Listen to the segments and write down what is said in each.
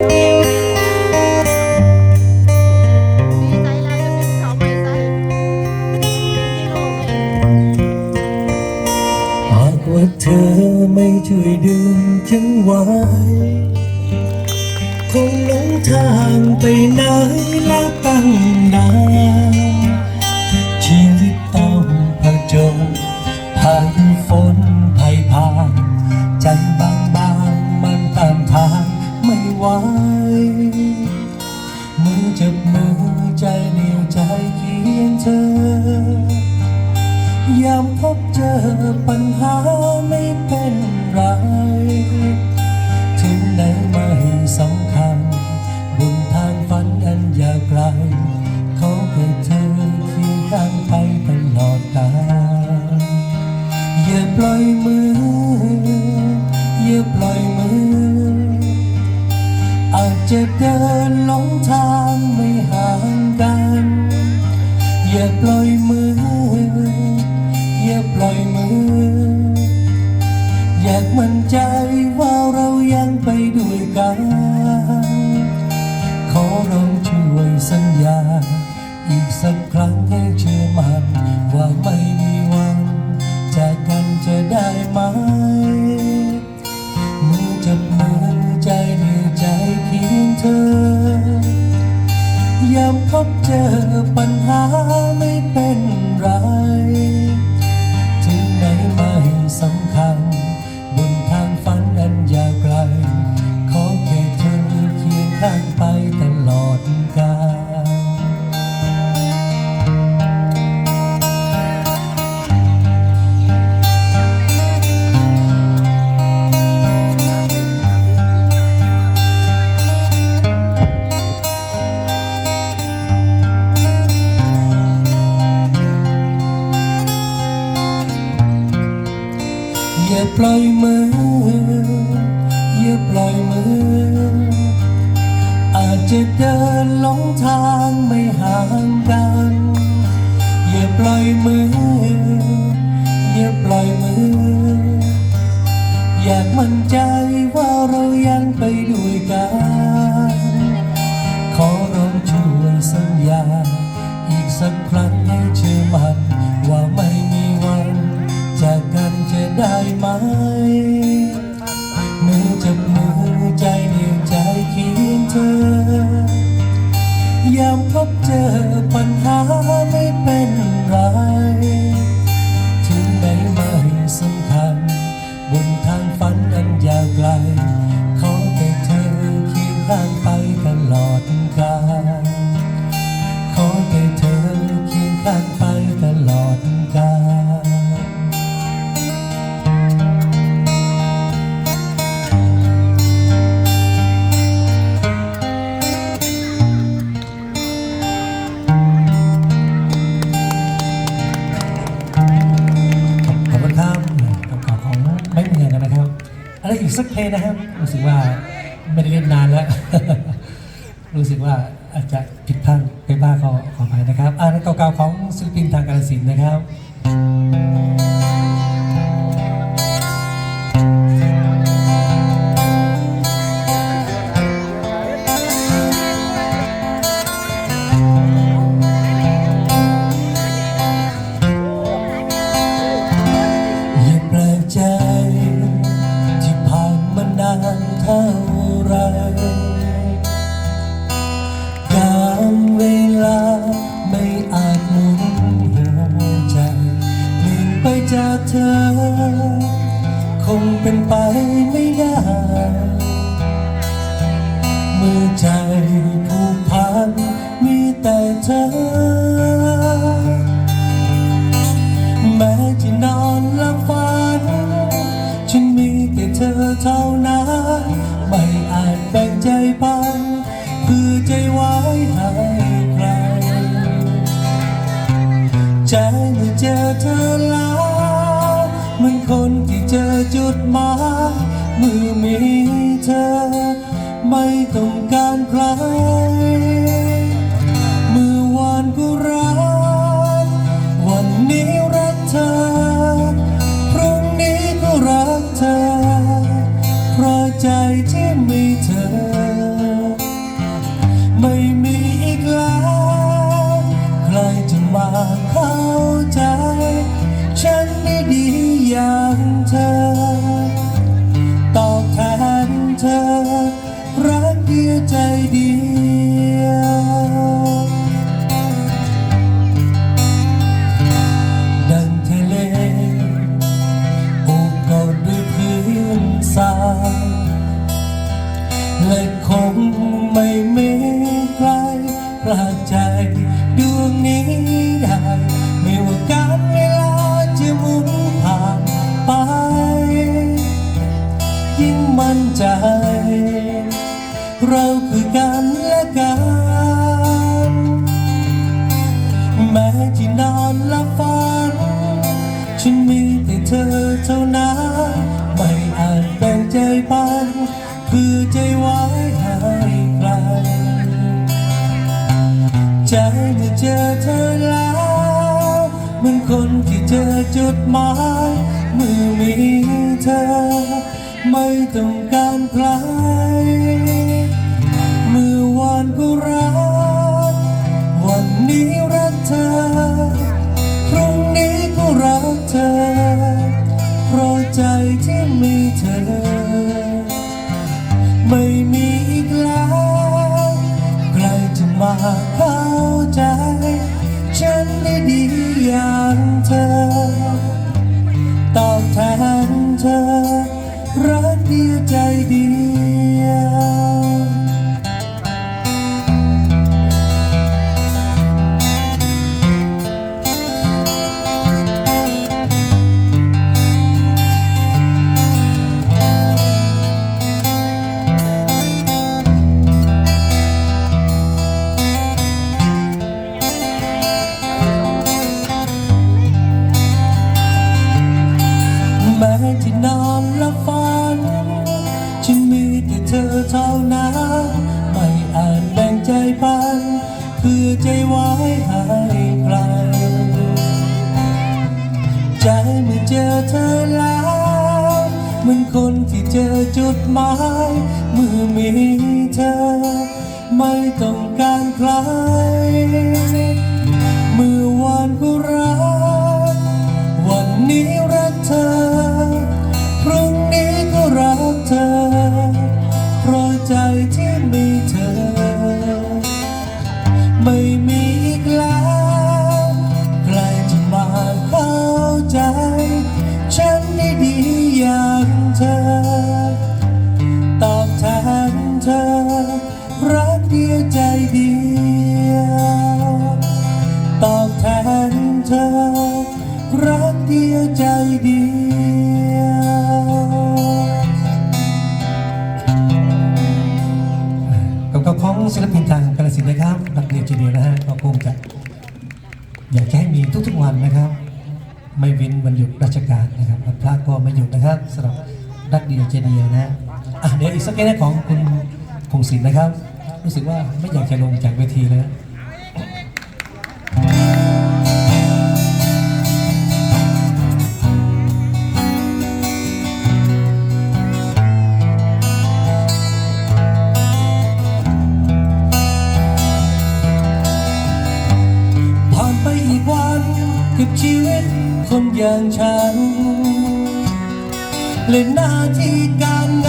ว่าเธอไม่ช่วยดึงฉันไว้ คงหลงทางไปไหน ไป ยามพบเจอปัญหาไม่เป็นไร ถึงไหนไม่สำคัญ ปล่อยมืออย่าปล่อยมือ อาจจะเดินหลงทางไม่ห่างกัน อย่าปล่อยมืออย่าปล่อยมือ อยากมั่นใจว่าเรายังไปด้วยกัน ขอร้องช่วยสัญญา อีกสักครั้งให้เชื่อมั่นว่าไม่ กินทางการศิลป์นะครับ จากเธอ คงเป็นไปไม่ได้เมื่อใจผู้พันมีแต่เธอ แม้ที่นอนหลับฝัน ฉันมีแต่เธอเท่านั้น ไม่อาจแบ่งใจปันคือใจไว้ให้ใครใจเม่เจอเธอ เจอเธอแล้วเหมือนคนที่เจอจุดหมายเมื่อมีเธอ ไม่ต้องการใครเมื่อวานก็รักวันนี้รักเธอพรุ่งนี้ก็รัก ใจเดียว เธอเท่านั้นไม่อาจแบ่งใจปันเพื่อใจไว้ให้ใคร ใจเมื่อเจอเธอแล้ว เหมือนคนที่เจอจุดหมายเมื่อมี ศิลปินทางกาลสินธุ์นะครับนักเรียนจีเดียนะฮะก็คงจะอยากจะให้มีทุกๆวันนะครับ ไม่เว้นวันหยุดราชการนะครับวันพระก็ไม่หยุดนะครับสำหรับนักเรียนจีเดียนะอะเดี๋ยวอีกสักแค่ของคุณพงศิลป์นะครับ รู้สึกว่าไม่อยากจะลงจากเวทีเลย อย่างฉันเล่นหน้าที่การง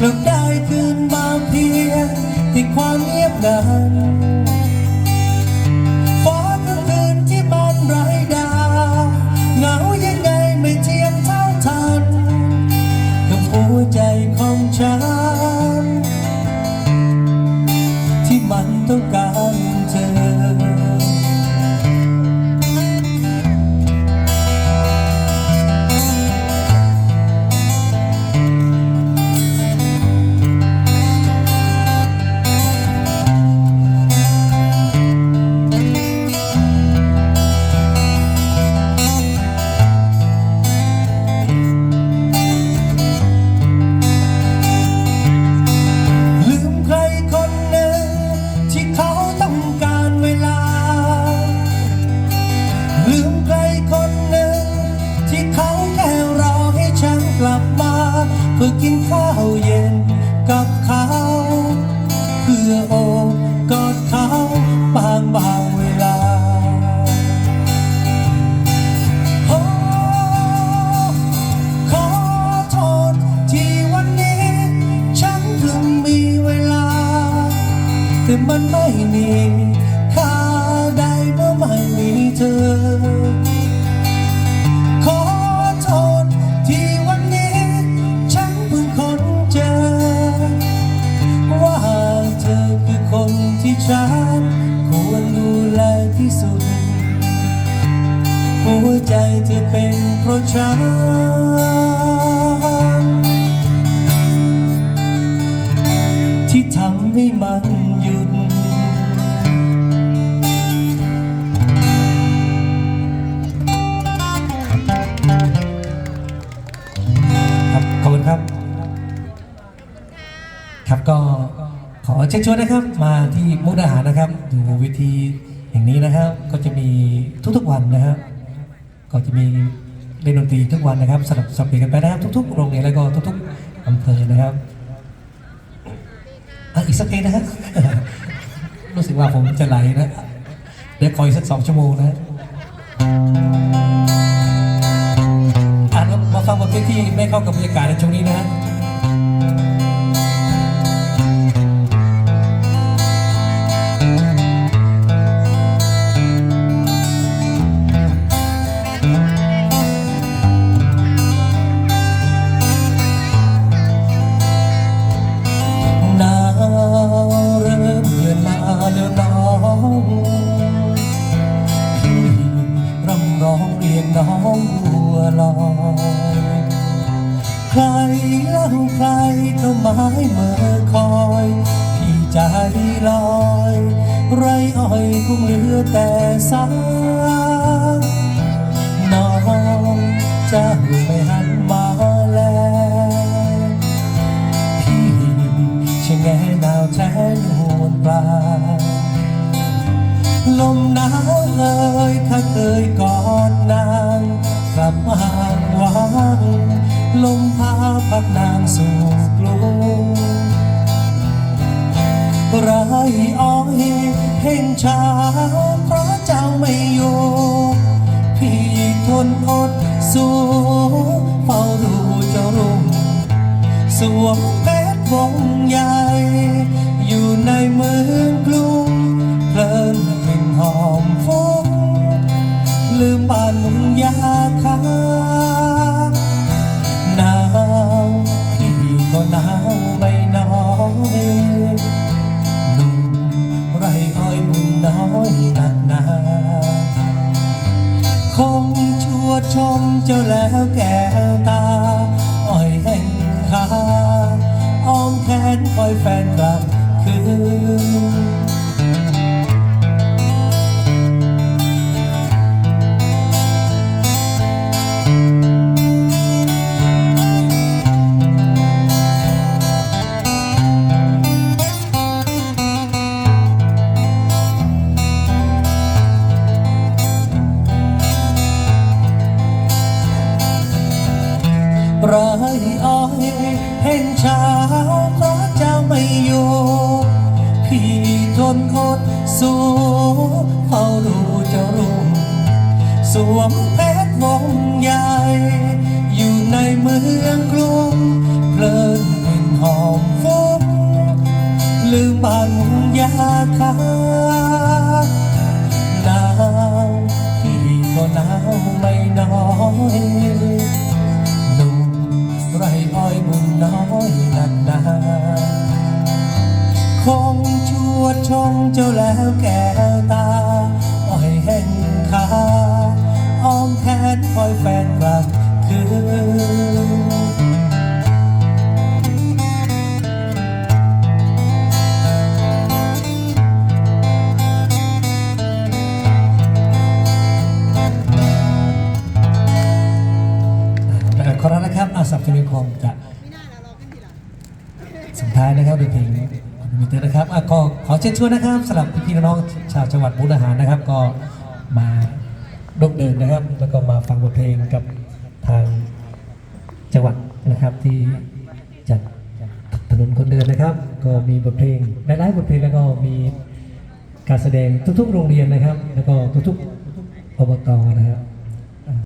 กลับได้คืนบางเพียงที่ความเงียบเหงา ฉันที่ทำให้มันหยุด ครับ ขอบคุณครับ ครับก็ขอเชิญชวนนะครับ มาที่มุกดาหารนะครับดูเวิธีแห่งนี้นะครับ ก็จะมีทุกๆวันนะครับ ก็จะมี เล่นดนตรีทุกวันนะครับสลับสับเปลี่ยนกันไปนะครับทุกๆโรงเรียนแล้วก็ทุกๆอำเภอนะครับอะอีกสักเพลงนะครับรู้สึกว่าผมจะไหลนะ เดี๋ยวคอยสักสองชั่วโมงนะอ่านมาฟังบทเพลงที่ไม่เข้ากับบรรยากาศในช่วงนี้นะ คงเหลือแต่สาน้องจะไม่หันมาแลพี่ชะแงดาวแท้นวลปลา ลมหนาวเอ่ยถ้าเคยกอดนางกลับมาห่างวางลมพาพัดนางสู่กรุงไรอ้อยเห็นชาเพราะเจ้าไม่อยู่พี่ทนอดสู้เฝ้าดูเจ้ารุ่งสวมเพชรวงใหญ่ อยู่ในเมืองกรุงเพลินกลิ่นหอมฟุ้งลืมบ้านมุงยาคา ชั่วชมเจ้าแล้วแก้วตา อ่อยแห่งขาอ้อมแขนคอยแฟนกลับคืน ไรอ้อยเห็นเช้าพระเจ้าไม่อยู่พี่ทนอดสู้เฝ้าดูเจ้ารุ่งสวมเพชรวงใหญ่ อยู่ในเมืองกรุงเพลินกลิ่นหอมฟุ้งลืมบ้านมุงยาคาหนา เจ้าแล้วแก้วตาอ้อยแห่งขาอ้อมแขนคอยแฟนกลับคืนขอรับนะครับอาสับสนิคมจะม่น่าเรารอขึ้นทีหลังสุดท้ายนะครับด้วยเพลง มิเตอร์นะครับอะก็ขอเชิญชวนนะครับสำหรับพี่ๆน้องๆชาวจังหวัดมุกดาหารนะครับ ก็มาดกเดินนะครับ แล้วก็มาฟังบทเพลงกับทางจังหวัดนะครับที่จัดือนนะครับ ก็มีบทเพลงหลายๆบทเพลงแล้วก็มีการแสดงทุกๆ โรงเรียนนะครับ แล้วก็ทุกๆอบตนะครับ